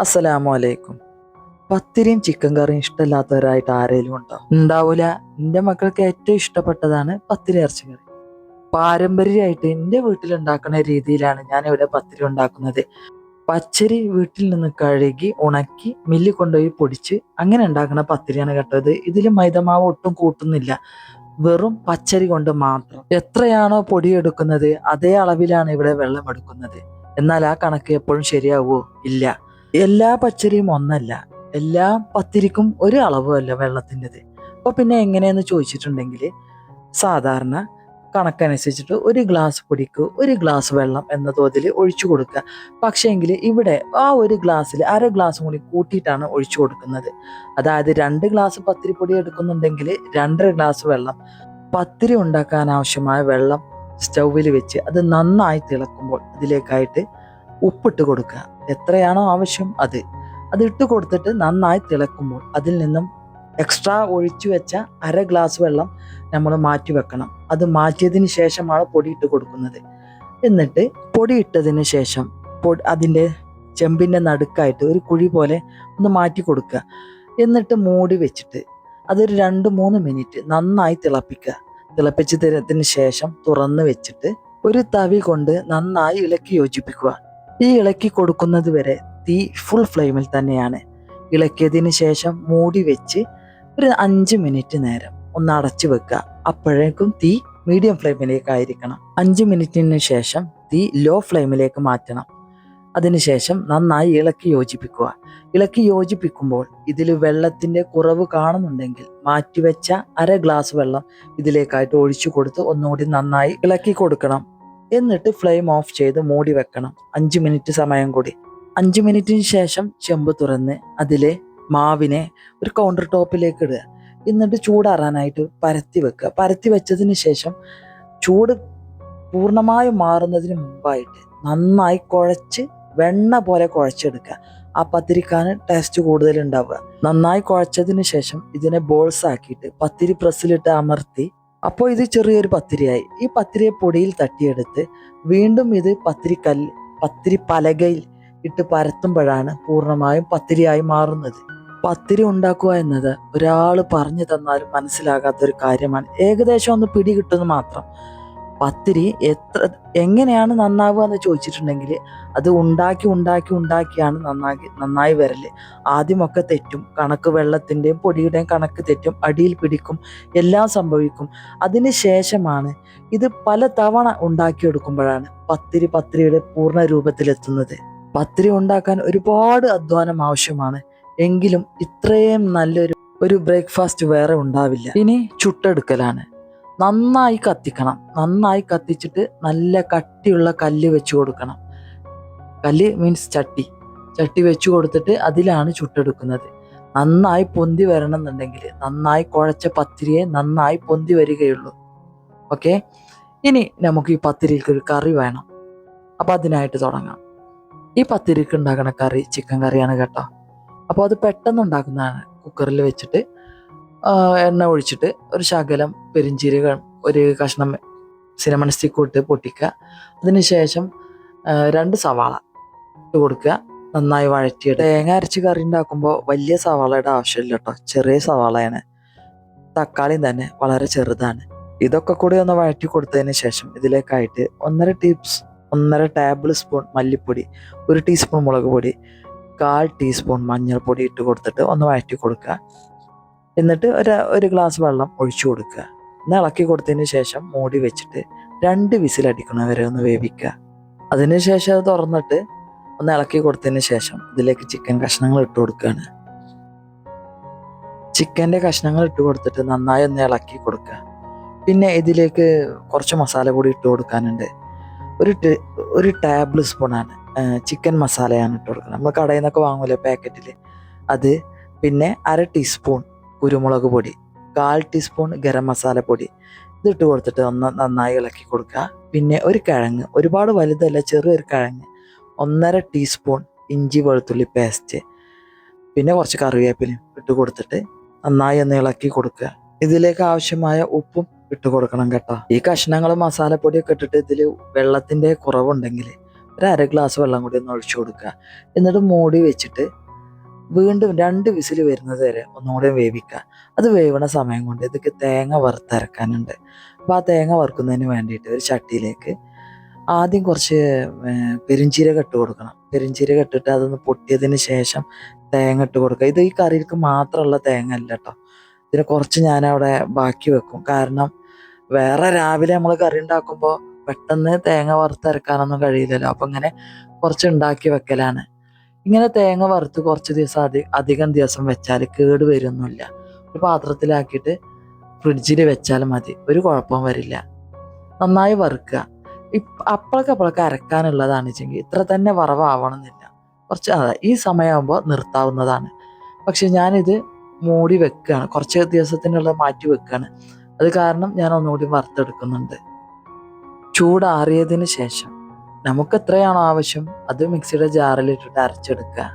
അസ്സലാമു അലൈക്കും പത്തിരിയും ചിക്കൻ കറിയും ഇഷ്ടമില്ലാത്തവരായിട്ട് ആരെങ്കിലും ഉണ്ടോ? ഉണ്ടാവൂല. എന്റെ മക്കൾക്ക് ഏറ്റവും ഇഷ്ടപ്പെട്ടതാണ് പത്തിരി ഇറച്ചി കറി പാരമ്പര്യമായിട്ട് എന്റെ വീട്ടിൽ ഉണ്ടാക്കുന്ന രീതിയിലാണ് ഞാൻ ഇവിടെ പത്തിരി ഉണ്ടാക്കുന്നത്. പച്ചരി വീട്ടിൽ നിന്ന് കഴുകി ഉണക്കി മില്ലിൽ കൊണ്ടുപോയി പൊടിച്ച് അങ്ങനെ ഉണ്ടാക്കുന്ന പത്തിരിയാണ് കേട്ടത്. ഇതിൽ മൈദമാവ് ഒട്ടും കൂട്ടുന്നില്ല. വെറും പച്ചരി കൊണ്ട് മാത്രം. എത്രയാണോ പൊടി എടുക്കുന്നത് അതേ അളവിലാണ് ഇവിടെ വെള്ളം എടുക്കുന്നത്. എന്നാൽ ആ കണക്ക് എപ്പോഴും ശരിയാവുമോ ഇല്ല. എല്ലാ പച്ചരിയും ഒന്നല്ല. എല്ലാ പത്തിരിക്കും ഒരു അളവുമല്ല വെള്ളത്തിന്റെത്. അപ്പോൾ പിന്നെ എങ്ങനെയെന്ന് ചോദിച്ചിട്ടുണ്ടെങ്കിൽ സാധാരണ കണക്കനുസരിച്ചിട്ട് ഒരു ഗ്ലാസ് പൊടിക്ക് ഒരു ഗ്ലാസ് വെള്ളം എന്ന തോതിൽ ഒഴിച്ചു കൊടുക്കുക. പക്ഷേങ്കിൽ ഇവിടെ ആ ഒരു ഗ്ലാസ്സിൽ അര ഗ്ലാസ് കൂടി കൂട്ടിയിട്ടാണ് ഒഴിച്ചു കൊടുക്കുന്നത്. അതായത് രണ്ട് ഗ്ലാസ് പത്തിരിപ്പൊടി എടുക്കുന്നുണ്ടെങ്കിൽ രണ്ടര ഗ്ലാസ് വെള്ളം പത്തിരി ഉണ്ടാക്കാൻ ആവശ്യമായ വെള്ളം സ്റ്റൗവിൽ വെച്ച് അത് നന്നായി തിളക്കുമ്പോൾ അതിലേക്കായിട്ട് ഉപ്പിട്ട് കൊടുക്കുക. എത്രയാണോ ആവശ്യം അത്. അത് ഇട്ട് കൊടുത്തിട്ട് നന്നായി തിളക്കുമ്പോൾ അതിൽ നിന്നും എക്സ്ട്രാ ഒഴിച്ചു വെച്ച അര ഗ്ലാസ് വെള്ളം നമ്മൾ മാറ്റി വെക്കണം. അത് മാറ്റിയതിന് ശേഷമാണ് പൊടി ഇട്ട് കൊടുക്കുന്നത്. എന്നിട്ട് പൊടി ഇട്ടതിന് ശേഷം പൊടി അതിന്റെ ചെമ്പിന്റെ നടുക്കായിട്ട് ഒരു കുഴി പോലെ ഒന്ന് മാറ്റി കൊടുക്കുക. എന്നിട്ട് മൂടി വെച്ചിട്ട് അതൊരു രണ്ട് മൂന്ന് മിനിറ്റ് നന്നായി തിളപ്പിക്കുക. തിളപ്പിച്ച് തരത്തിന് ശേഷം തുറന്ന് വെച്ചിട്ട് ഒരു തവി കൊണ്ട് നന്നായി ഇളക്കി യോജിപ്പിക്കുക. ഈ ഇളക്കി കൊടുക്കുന്നത് വരെ തീ ഫുൾ ഫ്ലെയിമിൽ തന്നെയാണ്. ഇളക്കിയതിന് ശേഷം മൂടി വെച്ച് ഒരു അഞ്ച് മിനിറ്റ് നേരം ഒന്ന് അടച്ചു വെക്കുക അപ്പോഴേക്കും തീ മീഡിയം ഫ്ലെയിമിലേക്ക് ആയിരിക്കണം. അഞ്ച് മിനിറ്റിന് ശേഷം തീ ലോ ഫ്ലെയിമിലേക്ക് മാറ്റണം. അതിനുശേഷം നന്നായി ഇളക്കി യോജിപ്പിക്കുക. ഇളക്കി യോജിപ്പിക്കുമ്പോൾ ഇതിൽ വെള്ളത്തിന്റെ കുറവ് കാണുന്നുണ്ടെങ്കിൽ മാറ്റിവെച്ച അര ഗ്ലാസ് വെള്ളം ഇതിലേക്കായിട്ട് ഒഴിച്ചു കൊടുത്ത് ഒന്നുകൂടി നന്നായി ഇളക്കി കൊടുക്കണം. എന്നിട്ട് ഫ്ലെയിം ഓഫ് ചെയ്ത് മൂടി വെക്കണം. അഞ്ച് മിനിറ്റ് സമയം കൂടി. അഞ്ച് മിനിറ്റിന് ശേഷം ചെമ്പ് തുറന്ന് അതിലെ മാവിനെ ഒരു കൗണ്ടർ ടോപ്പിലേക്ക് ഇടുക. എന്നിട്ട് ചൂടാറാനായിട്ട് പരത്തി വെക്കുക. പരത്തി വെച്ചതിന് ശേഷം ചൂട് പൂർണമായും മാറുന്നതിന് മുമ്പായിട്ട് നന്നായി കുഴച്ച് വെണ്ണ പോലെ കുഴച്ചെടുക്കുക. ആ പത്തിരിക്കാണ് ടേസ്റ്റ് കൂടുതൽ ഉണ്ടാവുക. നന്നായി കുഴച്ചതിന് ശേഷം ഇതിനെ ബോൾസ് ആക്കിയിട്ട് പത്തിരി പ്രസ്സിലിട്ട് അമർത്തി അപ്പോൾ ഇത് ചെറിയൊരു പത്തിരിയായി. ഈ പത്തിരിയെ പൊടിയിൽ തട്ടിയെടുത്ത് വീണ്ടും ഇത് കൽ പത്തിരി പലകയിൽ ഇട്ട് പരത്തുമ്പോഴാണ് പൂർണമായും പത്തിരിയായി മാറുന്നത്. പത്തിരി ഉണ്ടാക്കുക എന്നത് ഒരാൾ പറഞ്ഞു തന്നാലും മനസ്സിലാകാത്തൊരു കാര്യമാണ്. ഏകദേശം ഒന്ന് പിടി കിട്ടുന്നു മാത്രം. പത്തിരി എത്ര എങ്ങനെയാണ് നന്നാവുക എന്ന് ചോദിച്ചിട്ടുണ്ടെങ്കിൽ അത് ഉണ്ടാക്കി ഉണ്ടാക്കി ഉണ്ടാക്കിയാണ് നന്നാക്കി നന്നായി വരൽ ആദ്യമൊക്കെ തെറ്റും. കണക്ക് വെള്ളത്തിന്റെയും പൊടിയുടെയും കണക്ക് തെറ്റും. അടിയിൽ പിടിക്കും. എല്ലാം സംഭവിക്കും. അതിന് ശേഷമാണ് ഇത് പല തവണ ഉണ്ടാക്കിയെടുക്കുമ്പോഴാണ് പത്തിരി പത്തിരിയുടെ പൂർണ രൂപത്തിലെത്തുന്നത്. പത്തിരി ഉണ്ടാക്കാൻ ഒരുപാട് അധ്വാനം ആവശ്യമാണ്. എങ്കിലും ഇത്രയും നല്ലൊരു ഒരു ബ്രേക്ക്ഫാസ്റ്റ് വേറെ ഉണ്ടാവില്ല. ഇനി ചുട്ടെടുക്കലാണ്. നന്നായി കത്തിക്കണം. നന്നായി കത്തിച്ചിട്ട് നല്ല കട്ടിയുള്ള കല്ല് വെച്ച് കൊടുക്കണം. കല്ല് മീൻസ് ചട്ടി. ചട്ടി വെച്ച് കൊടുത്തിട്ട് അതിലാണ് ചുട്ടെടുക്കുന്നത്. നന്നായി പൊന്തി വരണം എന്നുണ്ടെങ്കിൽ നന്നായി കുഴച്ച പത്തിരിയെ നന്നായി പൊന്തി വരികയുള്ളൂ. ഓക്കെ ഇനി നമുക്ക് ഈ പത്തിരിക്ക് ഒരു കറി വേണം. അപ്പം അതിനായിട്ട് തുടങ്ങാം. ഈ പത്തിരിക്ക് ഉണ്ടാക്കുന്ന കറി ചിക്കൻ കറിയാണ് കേട്ടോ. അപ്പോൾ അത് പെട്ടെന്ന് ഉണ്ടാക്കുന്നതാണ്. കുക്കറിൽ വെച്ചിട്ട് എണ്ണ ഒഴിച്ചിട്ട് ഒരു ശകലം പെരിഞ്ചീരകം ഒരു കഷ്ണം സിനമൺ സ്റ്റിക്ക് പൊട്ടിക്കുക. അതിനുശേഷം രണ്ട് സവാള ഇട്ട് കൊടുക്കുക. നന്നായി വഴറ്റിയിട്ട് തേങ്ങ അരച്ച് കറി ഉണ്ടാക്കുമ്പോൾ വലിയ സവാളയുടെ ആവശ്യമില്ല കേട്ടോ. ചെറിയ സവാളയാണ്. തക്കാളിയും തന്നെ വളരെ ചെറുതാണ്. ഇതൊക്കെ കൂടി ഒന്ന് വഴറ്റി കൊടുത്തതിന് ശേഷം ഇതിലേക്കായിട്ട് ഒന്നര ടീപ്സ് ഒന്നര ടേബിൾ സ്പൂൺ മല്ലിപ്പൊടി ഒരു ടീസ്പൂൺ മുളക് പൊടി കാൽ ടീസ്പൂൺ മഞ്ഞൾപ്പൊടി ഇട്ട് കൊടുത്തിട്ട് ഒന്ന് വഴറ്റി കൊടുക്കുക. എന്നിട്ട് ഒരു ഒരു ഗ്ലാസ് വെള്ളം ഒഴിച്ചു കൊടുക്കുക. ഒന്ന് ഇളക്കി കൊടുത്തതിന് ശേഷം മൂടി വെച്ചിട്ട് രണ്ട് വിസിലടിക്കണം വരെ ഒന്ന് വേവിക്കുക. അതിനുശേഷം അത് തുറന്നിട്ട് ഒന്ന് ഇളക്കി കൊടുത്തതിന് ശേഷം ഇതിലേക്ക് ചിക്കൻ കഷ്ണങ്ങൾ ഇട്ട് കൊടുക്കുകയാണ്. ചിക്കന്റെ കഷ്ണങ്ങൾ ഇട്ട് കൊടുത്തിട്ട് നന്നായി ഒന്ന് ഇളക്കി കൊടുക്കുക. പിന്നെ ഇതിലേക്ക് കുറച്ച് മസാല പൊടി ഇട്ട് കൊടുക്കാനുണ്ട്. ഒരു ഒരു ടേബിൾ സ്പൂണാണ് ചിക്കൻ മസാലയാണ് ഇട്ട് കൊടുക്കുന്നത്. നമ്മൾ കടയിൽ നിന്നൊക്കെ വാങ്ങൂലേ പാക്കറ്റിൽ അത് പിന്നെ അര ടീസ്പൂൺ കുരുമുളക് പൊടി കാൽ ടീസ്പൂൺ ഗരം മസാല പൊടി. ഇതിട്ട് കൊടുത്തിട്ട് ഒന്ന് നന്നായി ഇളക്കി കൊടുക്കുക. പിന്നെ ഒരു കിഴങ്ങ് ഒരുപാട് വലുതല്ല ചെറിയൊരു കിഴങ്ങ് ഒന്നര ടീസ്പൂൺ ഇഞ്ചി വെളുത്തുള്ളി പേസ്റ്റ് പിന്നെ കുറച്ച് കറിവേപ്പിലയും ഇട്ട് കൊടുത്തിട്ട് നന്നായി ഒന്ന് ഇളക്കി കൊടുക്കുക. ഇതിലേക്ക് ആവശ്യമായ ഉപ്പും ഇട്ട് കൊടുക്കണം കേട്ടോ. ഈ കഷ്ണങ്ങളും മസാലപ്പൊടിയൊക്കെ ഇട്ടിട്ട് ഇതിൽ വെള്ളത്തിന്റെ കുറവുണ്ടെങ്കിൽ ഒരു അര ഗ്ലാസ് വെള്ളം കൂടി ഒന്ന് ഒഴിച്ചു കൊടുക്കുക. എന്നിട്ട് മൂടി വെച്ചിട്ട് വീണ്ടും രണ്ട് വിസിൽ വരുന്നത് വരെ ഒന്നുകൂടെ വേവിക്കുക അത് വേവണ സമയം കൊണ്ട് ഇതൊക്കെ തേങ്ങ വറുത്തരക്കാനുണ്ട് അപ്പോൾ ആ തേങ്ങ വറുക്കുന്നതിന് വേണ്ടിയിട്ട് ഒരു ചട്ടിയിലേക്ക് ആദ്യം കുറച്ച് പെരിഞ്ചീരക ഇട്ട് കൊടുക്കണം. പെരിഞ്ചീരക ഇട്ടിട്ട് അതൊന്ന് പൊട്ടിയതിന് ശേഷം തേങ്ങ ഇട്ട് കൊടുക്കുക. ഇത് ഈ കറിക്ക് മാത്രമുള്ള തേങ്ങ അല്ല കേട്ടോ ഇതിന് കുറച്ച് ഞാനവിടെ ബാക്കി വെക്കും. കാരണം വേറെ രാവിലെ നമ്മൾ കറി ഉണ്ടാക്കുമ്പോൾ പെട്ടെന്ന് തേങ്ങ വറുത്തരക്കാനൊന്നും കഴിയില്ലല്ലോ. അപ്പം ഇങ്ങനെ കുറച്ച് ഉണ്ടാക്കി വെക്കലാണ്. ഇങ്ങനെ തേങ്ങ വറുത്ത് കുറച്ച് ദിവസം അധി അധികം ദിവസം വെച്ചാൽ കേട് വരുന്നില്ല. ഒരു പാത്രത്തിലാക്കിയിട്ട് ഫ്രിഡ്ജിൽ വെച്ചാൽ മതി. ഒരു കുഴപ്പവും വരില്ല. നന്നായി വറുക്കുക. അപ്പോഴൊക്കെ അപ്പോഴൊക്കെ അരക്കാനുള്ളതാണ് വെച്ചെങ്കിൽ ഇത്ര തന്നെ വറവാവണമെന്നില്ല. കുറച്ച് അതെ ഈ സമയമാകുമ്പോൾ നിർത്താവുന്നതാണ്. പക്ഷെ ഞാനിത് മൂടി വെക്കുകയാണ് കുറച്ച് ദിവസത്തിനുള്ള മാറ്റി വെക്കുകയാണ് അത് കാരണം ഞാൻ ഒന്നുകൂടി വറുത്തെടുക്കുന്നുണ്ട്. ചൂടാറിയതിന് ശേഷം. നമുക്ക് എത്രയാണോ ആവശ്യം അത് മിക്സിയുടെ ജാറിലിട്ടിട്ട് അരച്ചെടുക്കുക.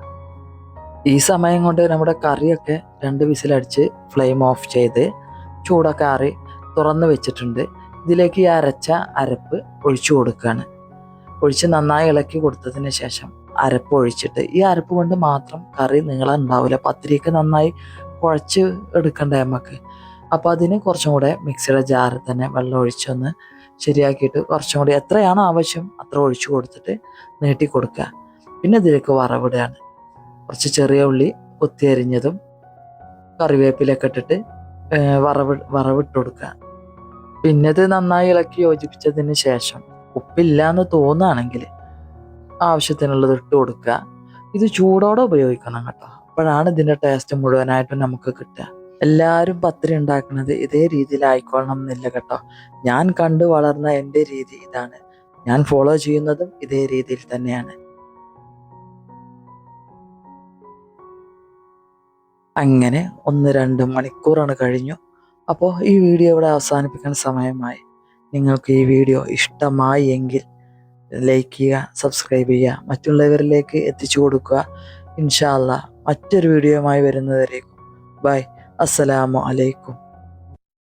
ഈ സമയം കൊണ്ട് നമ്മുടെ കറിയൊക്കെ രണ്ട് വിസിലടിച്ച് ഫ്ലെയിം ഓഫ് ചെയ്ത് ചൂടൊക്കെ ആറി തുറന്ന് വെച്ചിട്ടുണ്ട്. ഇതിലേക്ക് ഈ അരച്ച അരപ്പ് ഒഴിച്ചു കൊടുക്കുകയാണ്. ഒഴിച്ച് നന്നായി ഇളക്കി കൊടുത്തതിന് ശേഷം അരപ്പ് ഒഴിച്ചിട്ട് ഈ അരപ്പ് കൊണ്ട് മാത്രം കറി നീളം ഉണ്ടാവില്ല പത്തിരിക്ക് നന്നായി കുഴച്ച് എടുക്കണ്ടേ നമുക്ക് അപ്പോൾ അതിന് കുറച്ചും കൂടെ മിക്സിയുടെ ജാറിൽ തന്നെ വെള്ളം ഒഴിച്ചൊന്ന് ശരിയാക്കിയിട്ട് കുറച്ചും കൂടി എത്രയാണോ ആവശ്യം അത്ര ഒഴിച്ചു കൊടുത്തിട്ട് നീട്ടി കൊടുക്കുക. പിന്നെ ഇതിലേക്ക് വറവിടുകയാണ്. കുറച്ച് ചെറിയ ഉള്ളി കൊത്തിയരിഞ്ഞതും കറിവേപ്പിലൊക്കെ ഇട്ടിട്ട് വറവ് വറവിട്ട് കൊടുക്കുക. പിന്നെ ഇത് നന്നായി ഇളക്കി യോജിപ്പിച്ചതിന് ശേഷം ഉപ്പില്ല എന്ന് തോന്നുകയാണെങ്കിൽ ആവശ്യത്തിനുള്ളത് ഇട്ട് കൊടുക്കുക. ഇത് ചൂടോടെ ഉപയോഗിക്കണം കേട്ടോ. അപ്പോഴാണ് ഇതിന്റെ ടേസ്റ്റ് മുഴുവനായിട്ട് നമുക്ക് കിട്ടുക. എല്ലാവരും പത്തിരി ഉണ്ടാക്കുന്നത് ഇതേ രീതിയിലായിക്കോളണം എന്നില്ല കേട്ടോ. ഞാൻ കണ്ടു വളർന്ന എന്റെ രീതി ഇതാണ്. ഞാൻ ഫോളോ ചെയ്യുന്നതും ഇതേ രീതിയിൽ തന്നെയാണ്. അങ്ങനെ ഒന്ന് രണ്ട് മണിക്കൂറാണ് കഴിഞ്ഞു. അപ്പോൾ ഈ വീഡിയോ ഇവിടെ അവസാനിപ്പിക്കാൻ സമയമായി. നിങ്ങൾക്ക് ഈ വീഡിയോ ഇഷ്ടമായി എങ്കിൽ ലൈക്ക് ചെയ്യുക സബ്സ്ക്രൈബ് ചെയ്യുക മറ്റുള്ളവരിലേക്ക് എത്തിച്ചു കൊടുക്കുക. ഇൻഷാല്ല മറ്റൊരു വീഡിയോയുമായി വരുന്നവരേക്കും. ബൈ അസ്സലാമു അലൈക്കും.